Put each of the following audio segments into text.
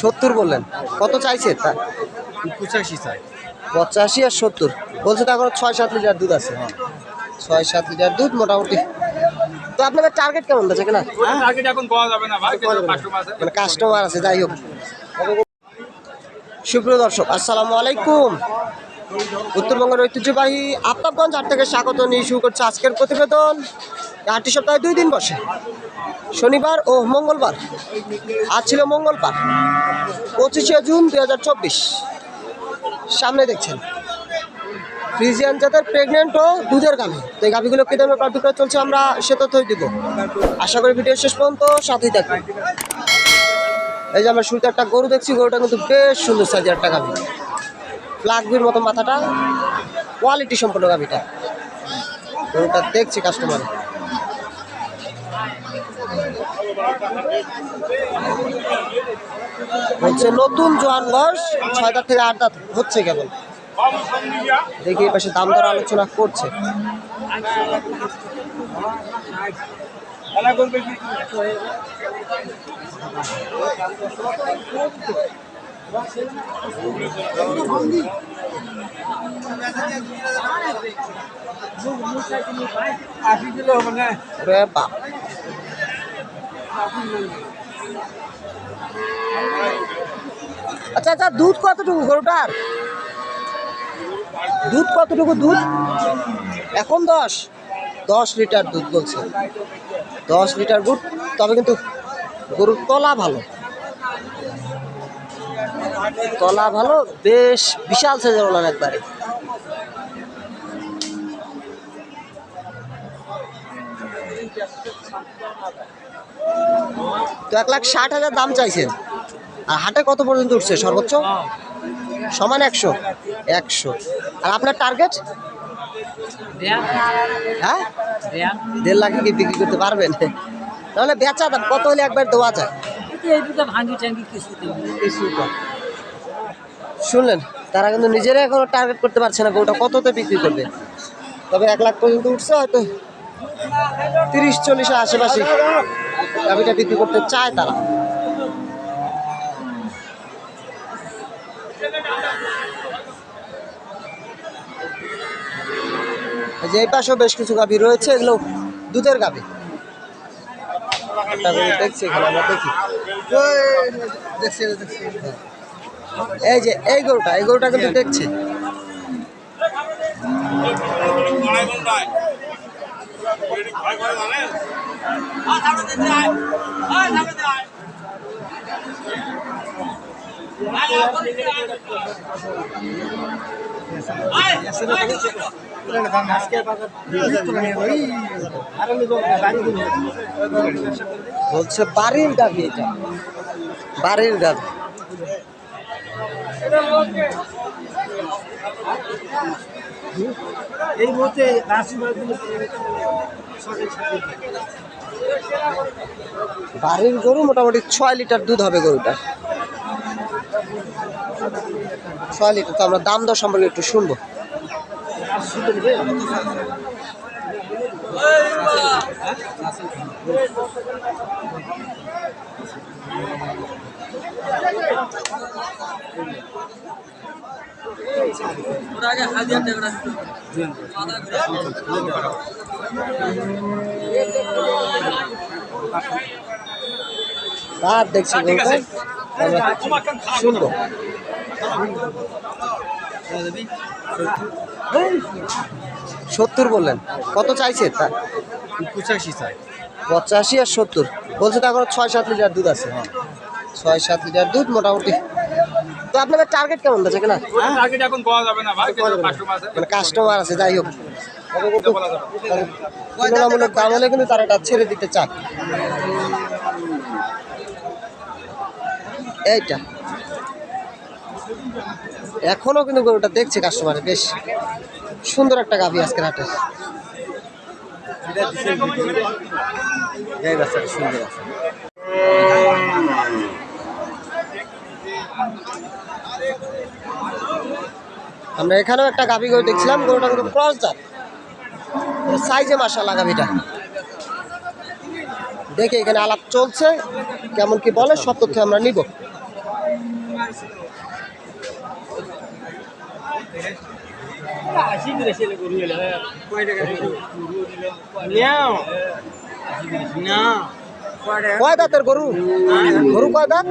সত্তর বললেন। কত চাইছে তা? পঁচাশি চাই। পঁচাশি আর সত্তর। বলছে তো এখন ছয় সাত লিটার দুধ আছে। ছয় সাত লিটার দুধ মোটামুটি। তো আপনাদের টার্গেট কেমন আছে কিনা? মানে কাস্টমার আছে যাই হোক। সুপ্রিয় দর্শক আসসালামু আলাইকুম। উত্তরবঙ্গের ঐতিহ্যবাহী আফতাবগঞ্জ হাট থেকে স্বাগত নিয়ে শুরু করছে আজকের প্রতিবেদন। হাটটি সপ্তাহে দুই দিন বসে। শনিবার ও মঙ্গলবার। আজ ছিল মঙ্গলবার, পঁচিশে জুন দুই হাজার চব্বিশ। সামনে দেখছেন, ফ্রিজিয়ান জাতের প্রেগনেন্ট ও দুধের গাভী। তো এই গাভীগুলো কি দামে প্রাপ্তি করে চলছে আমরা সে তথ্যই দিব। আশা করি ভিডিও শেষ পর্যন্ত সাথেই থাকবে এই যে আমরা শুরুতে একটা গরু দেখছি, গরুটা কিন্তু বেশ সুন্দর সাইজের একটা গাভী। ফ্লাগবির মতো মাথাটা কোয়ালিটি সম্পন্ন গাভীটা। গরুটা দেখছি কাস্টমার হচ্ছে নতুন জোয়ান বয়স ছয় দাঁত থেকে আট দাঁত হচ্ছে কেবল। দেখি পাশে দাম দর আলোচনা করছে। বাপ। আচ্ছা আচ্ছা দুধ কতটুকু গরুটার? দুধ কতটুকু দুধ? এখন দশ। দশ লিটার দুধ বলছে। দশ লিটার দুধ, তবে কিন্তু গরুর তলা ভালো। তলা ভালো, বেশ বিশাল সাইজের ওলান একবারে। তো এক লাখ ষাট হাজার দাম চাইছেন। আর হাটে কত পর্যন্ত উঠছে সর্বোচ্চ? সমান একশো। একশো। আর আপনার টার্গেট হ্যাঁ? দেড় লাখে কি বিক্রি করতে পারবেন? তাহলে বেচা দাম কত হলে একবার দেওয়া যায়। শুনলেন? তারা কিন্তু নিজেরাই এখনও টার্গেট করতে পারছে না, গরুটা কততে বিক্রি করবে? তবে এক লাখ পর্যন্ত উঠছে, হয়তো তিরিশ, চল্লিশের আশেপাশে। গাভিটা বিক্রি করতে চায় তারা যে এই পাশেও বেশ কিছু গাভী রয়েছে এগুলো দুধের গাভী দেখছি এখানে আমরা দেখি দেখছি এই যে এই গরুটা এই গরুটা কিন্তু দেখছি বলছে বাড়ির গাভী এটা। বাড়ির গাভী এই মুহূর্তে রাশি বাড়ির গরু মোটামুটি ছয় লিটার দুধ হবে গরুটা ছয় লিটার, তো আমরা দাম দর সম্পর্কে একটু শুনব। আর দেখছি গরুটা দেখছি শুনব সত্তর বললেন। কত চাইছে তা? পঁচাশি চাই। পঁচাশি আর সত্তর। বলছে তো এখন ছয় সাত লিটার দুধ আছে। ছয় সাত লিটার দুধ মোটামুটি। তো আপনাদের টার্গেট কেমন আছে কিনা? টার্গেট এখন পাওয়া যাবে না ভাই কাস্টমার আছে। মানে কাস্টমার আছে যাই হোক। তুলনামূলক দাম হলে কিন্তু তারা এটা ছেড়ে দিতে চায়। এইটা। এখনও কিন্তু গরুটা দেখছে কাস্টমারে বেশ সুন্দর একটা গাভি আজকের হাটে। আমরা এখানেও একটা গাভি গরু দেখছিলাম গরুটা কিন্তু ক্রস জাত। সাইজে মাসাল্লাহ গাভিটা দেখে এখানে আলাপ চলছে কেমন কি বলে সব তথ্য আমরা নিব। কয় দাঁতের গরু? গরু কয় দাঁত?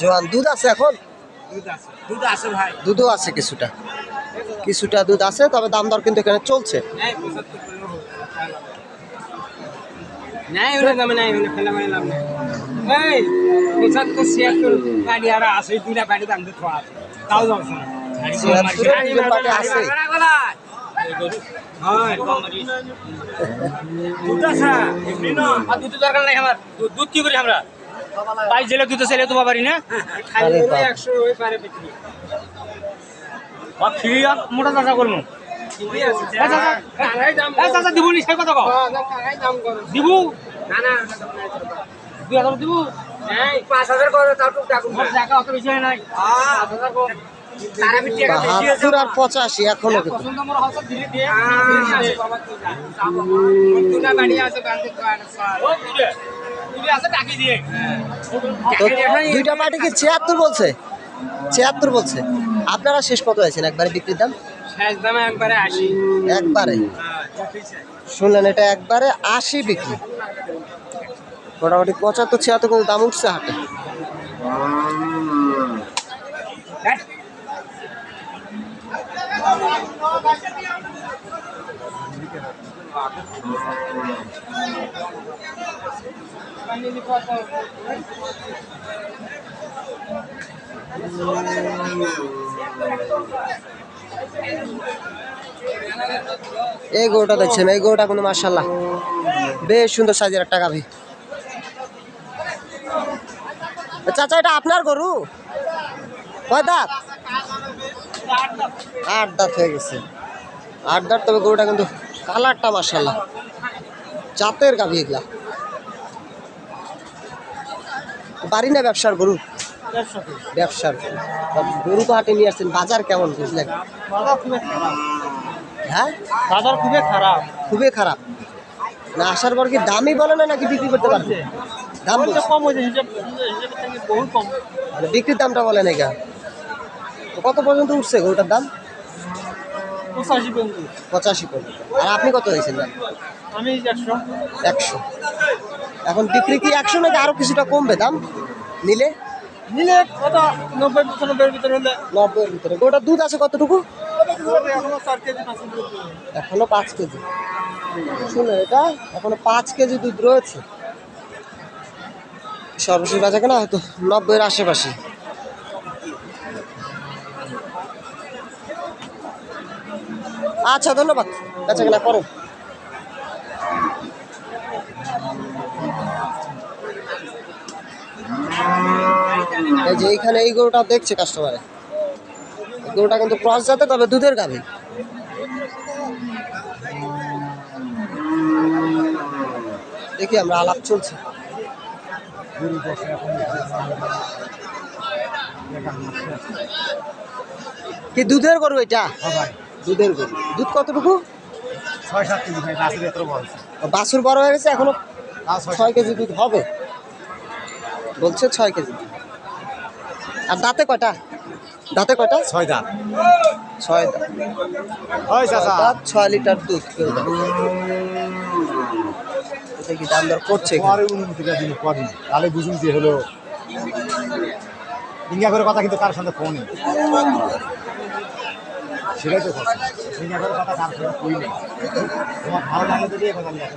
জোয়ান দুধ আছে এখন? দুধ আছে ভাই। দুধও আছে কিছুটা। কিছুটা দুধ আছে তবে দাম দর কিন্তু এখানে চলছে। দুধ দরকার নাই আমার। দুধ- কি করি আমরা? জেলে দুধ ছেলে তো পারি না? একশো ওই পারে বিক্রি ফ্রি মোটা চাষা করব। চাষা দিব নি সেই কথা কও। দিব? না না দুই হাজার দিব? পাঁচ হাজার করে তাও টুক টাকা টাকা অত বেশি হয় নাই। পাঁচ হাজার কর তারা বিটি টাকা বেশি আছে বাহাত্তর আর পঁচাশি এখনও দুইটা পার্টি কি ছিয়াত্তর বলছে ছিয়াত্তর বলছে আপনারা শেষ কত আছেন একবারে বিক্রির দাম? শেষ দামে একবারে আসি একবারে? শুনলেন এটা একবারে আশি বিক্রি। মোটামুটি পঁচাত্তর ছিয়াত্তর কিন্তু দাম উঠছে হাটে? এই গরুটা দেখছেন, এই গরুটা কিন্তু মার্শাল্লাহ বেশ সুন্দর সাইজের একটা গাভি। চাচা, এটা আপনার গরু? কয় দাঁত? আট দাঁত হয়ে গেছে। আট দাঁত, তবে গরুটা কিন্তু কালারটা মার্শাল্লাহ জাতের গাভি এগুলা। বাড়ি না ব্যবসার গরু? ব্যবসার গরু। তো হাটে নিয়ে আসছেন বাজার কেমন বুঝলেন? হ্যাঁ? বাজার খুবই খারাপ। খুবই খারাপ। না আসার পর কি দামই বলে না নাকি বিক্রি করতে পারবে? দাম। কম হয়েছে হিসাব হিসাব কম। মানে বিক্রির দামটা বলে তো কত পর্যন্ত উঠছে গরুটার দাম? পঁচাশি পর্যন্ত। পঁচাশি পর্যন্ত। আর আপনি কত হয়েছেন দাম? আমি একশো। একশো। এখন বিক্রি কি একশো নাকি আরও কিছুটা কমবে দাম নিলে? নিলে কত নব্বই পঁচানব্বইয়ের ভিতরে হলে নব্বইয়ের ভিতরে। গরুটার দুধ আছে কতটুকু? এখনও চার কেজি পাঁচ কেজি এখনও পাঁচ কেজি। শুনে এটা এখনও পাঁচ কেজি দুধ রয়েছে। সর্বশেষ বাজে কেনা হয়তো নব্বইয়ের আশেপাশে। আচ্ছা ধন্যবাদ। বেচা কেনা করো। এই যে এইখানে এই গরুটা দেখছে কাস্টমারে গরুটা কিন্তু ক্রস যাতে তবে দুধের গাভী। দেখি আমরা আলাপ চলছে। কি দুধের গরু এটা? দুধের গরু। দুধ কতটুকু? ছয় সাত কেজি ভাই বড় হয়ে গেছে এখনও ছয় কেজি দুধ হবে? বলছে ছয় কেজি আর দাঁতে কয়টা? দাঁতে কয়টা? ছয় দাঁত। ছয় দাঁত। ছয় লিটার দুধ কি দাম দর করছে তাহলে বুঝুন যে হলো করে কথা কিন্তু কার সঙ্গে ফোনে। সেটাই তো কথা। ইঙ্গা করে কথা কার সঙ্গে কই নেই। তোমার ভালো লাগে তো কথা আমি এখন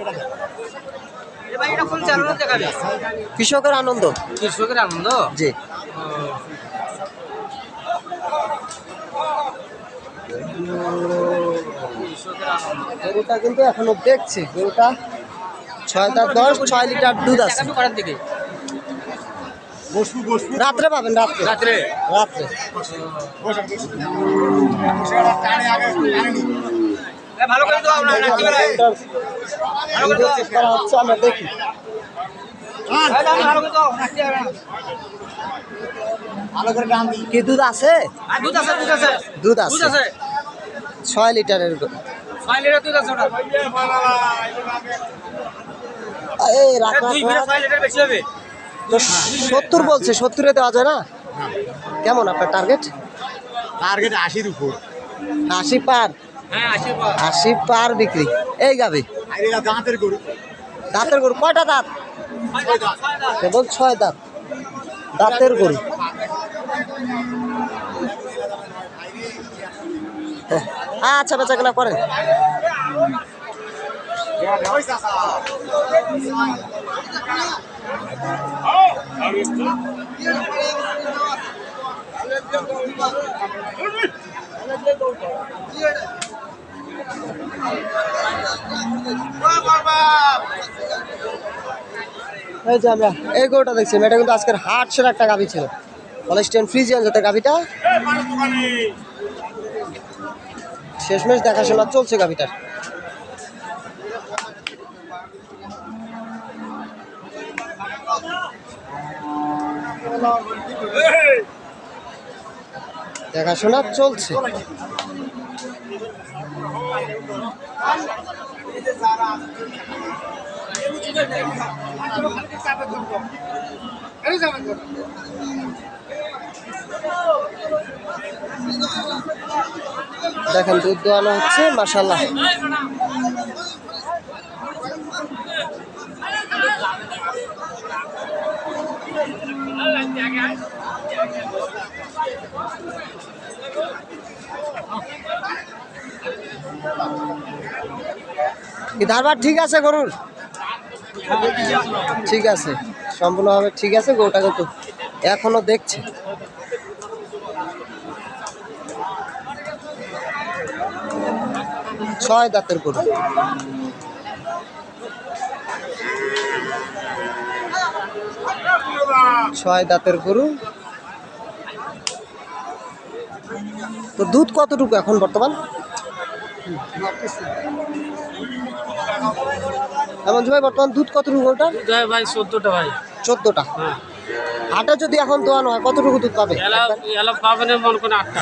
এটা দেখো। এটা ফুল চালানো দেখাবে কৃষকের আনন্দ? কৃষকের আনন্দ? জি। গরুটা কিন্তু এখনও দেখছে গরুটা ছয় দাঁত দশ ছয় লিটার দুধ আছে। দিকে। রাত্রে পাবেন রাত্রে। রাত্রে? রাত্রে। ভালো করে দাও আমরা দেখি। কি দুধ আছে? দুধ। আছে ছয় লিটারের সত্তর বলছে সত্তরে দেওয়া যায় না? কেমন আপনার টার্গেট টার্গেট আশির উপর। আশি পার? হ্যাঁ আশি পার বিক্রি। এই গাবি দাঁতের গরু। দাঁতের গরু। কয়টা দাঁত? কেবল ছয় দাঁত। দাঁতের গরু। আচ্ছা বেচা কেনা করেন চাচা। এই যে আমরা এই গরুটা দেখছি, এটা কিন্তু আজকের হাট একটা গাভি ছিল। হলস্টেন ফ্রিজিয়ান যাতে গাভিটা। শেষমেশ দেখাশোনা চলছে গাভিটার। দেখাশোনা চলছে। দেখেন দুধ দোয়ানো হচ্ছে মাসাল্লাহ ধারবার ঠিক আছে গরুর? ঠিক আছে, সম্পূর্ণভাবে ঠিক আছে গোটা কিন্তু এখনও দেখছে। ছয় দাঁতের গরু। ছয় দাঁতের গরু। তো দুধ কতটুকু এখন বর্তমান? এমন ভাই বর্তমান দুধ কতটুকু জয় ভাই চোদ্দটা ভাই। চোদ্দটা? হ্যাঁ। হাটে যদি এখন দোয়ানো হয় কতটুকু দুধ পাবে? পাবেন মনে করেন আটটা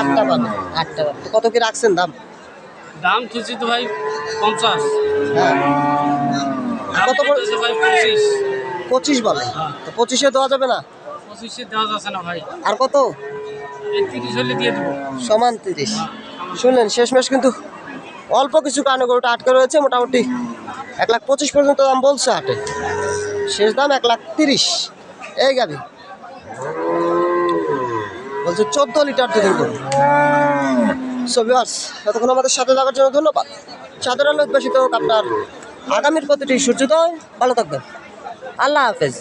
আটটা পাবে আটটা পাবে কত কি রাখছেন দাম? দাম খুঁজছি তো ভাই পঞ্চাশ। হ্যাঁ। কত ভাই পঁচিশ। পঁচিশ বলে? তো পঁচিশে দেওয়া যাবে না? পঁচিশে দেওয়া যাচ্ছে না ভাই। আর কত? তিরিশ হলে দিয়ে দেবো। সমান তিরিশ। শুনলেন শেষমেশ কিন্তু অল্প কিছু কারণে গরুটা আটকে রয়েছে মোটামুটি এক লাখ পঁচিশ পর্যন্ত দাম বলছে হাটে। শেষ দাম এক লাখ তিরিশ। এই গাবি বলছে চোদ্দ লিটার দুধের গরু সো ভিউয়ার্স এতক্ষণ আমাদের সাথে থাকার জন্য ধন্যবাদ। সাধারণ আলো তো আপনার আগামীর প্রতিটি সূর্যোদয়। ভালো থাকবেন। আল্লাহ হাফেজ।